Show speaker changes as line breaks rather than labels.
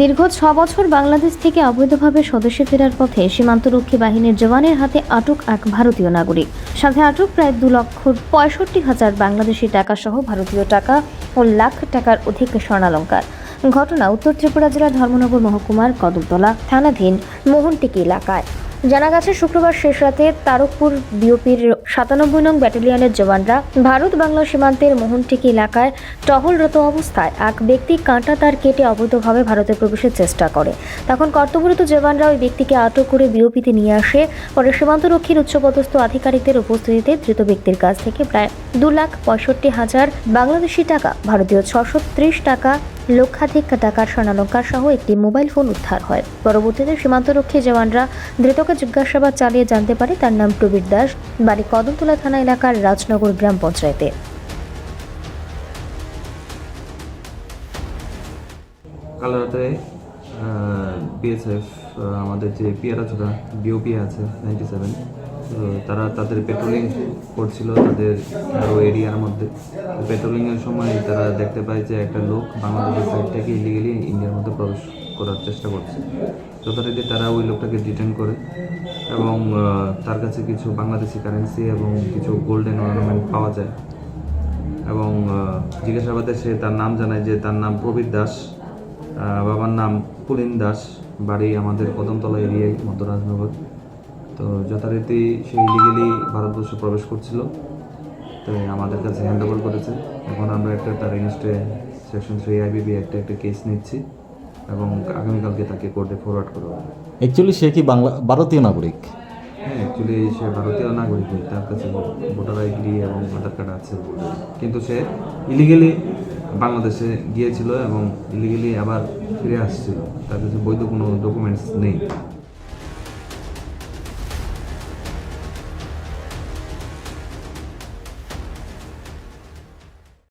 দীর্ঘ ছ বছর বাংলাদেশ থেকে অবৈধভাবে স্বদেশে ফেরার পথে সীমান্তরক্ষী বাহিনীর জওয়ানের হাতে আটক এক ভারতীয় নাগরিক। সাথে আটক প্রায় দু লক্ষ পঁয়ষট্টি হাজার বাংলাদেশি টাকা সহ ভারতীয় টাকা ও লাখ টাকার অধিক স্বর্ণালঙ্কার। ঘটনা উত্তর ত্রিপুরা জেলার ধর্মনগর মহকুমার কদমতলা থানাধীন মোহনটিকি এলাকায়। জানা গেছে, শুক্রবার শেষ রাতে তারকপুর বিওপির সাতানব্বই নং ব্যাটালিয়নের জওয়ানরা ভারত বাংলা সীমান্তের মোহনটিকি এলাকায় টহলরত অবস্থায় এক ব্যক্তি কাঁটা তার কেটে অবৈধভাবে ভারতে প্রবেশের চেষ্টা করে। তখন কর্তব্যরত জওয়ানরা ওই ব্যক্তিকে আটক করে বিওপিতে নিয়ে আসে। পরে সীমান্তরক্ষীর উচ্চপদস্থ আধিকারিকদের উপস্থিতিতে ধৃত ব্যক্তির কাছ থেকে প্রায় দু লাখ পঁয়ষট্টি হাজার বাংলাদেশি টাকা, ভারতীয় ছশো টাকা লক্ষাধিক টাকার স্বর্ণালঙ্কার সহ একটি মোবাইল ফোন উদ্ধার হয়। পরবর্তীতে সীমান্তরক্ষী জওয়ানরা ধৃতকে জিজ্ঞাসাবাদ চালিয়ে জানতে পারে তার নাম প্রবীর দাস, বাড়ি কদমতলা থানা এলাকার রাজনগর গ্রাম পঞ্চায়েতে।
কাল রাতে বিএসএফ আমাদের যে পিয়ারাচোড়া বিওপি আছে নাইনটি সেভেন তারা তাদের পেট্রোলিং করছিল, তাদের আরও এরিয়ার মধ্যে। পেট্রোলিংয়ের সময় তারা দেখতে পায় যে একটা লোক বাংলাদেশের সাইড থেকে ইলিগেলি ইন্ডিয়ার মধ্যে প্রবেশ করার চেষ্টা করছে। যথারীতি তারা ওই লোকটাকে ডিটেন করে এবং তার কাছে কিছু বাংলাদেশি কারেন্সি এবং কিছু গোল্ডেন অর্নামেন্ট পাওয়া যায়। এবং জিজ্ঞাসাবাদে সে তার নাম জানায় যে তার নাম প্রবীর দাস বাবার নাম পুলিন দাস, বাড়ি আমাদের কদমতলা এরিয়ায় মধ্যরাজনগর। তো যথারীতি সে ইলিগেলি ভারতবর্ষে প্রবেশ করছিল। তো আমাদের কাছে হ্যান্ড ওভার করেছে। এখন আমরা একটা তার এগেনস্টে সেকশন থ্রি আইবিবি একটা একটা কেস নিচ্ছি এবং আগামীকালকে তাকে কোর্টে ফরওয়ার্ড করা হবে।
অ্যাকচুয়ালি সে কি বাংলা ভারতীয় নাগরিক?
হ্যাঁ অ্যাকচুয়ালি সে ভারতীয় নাগরিক তার কাছে ভোটার আইডি এবং আধার কার্ড আছে কিন্তু সে ইলিগেলি বাংলাদেশে গিয়েছিল এবং ইলিগেলি আবার ফিরে আসছিল। তার কাছে বৈধ কোনো ডকুমেন্টস নেই।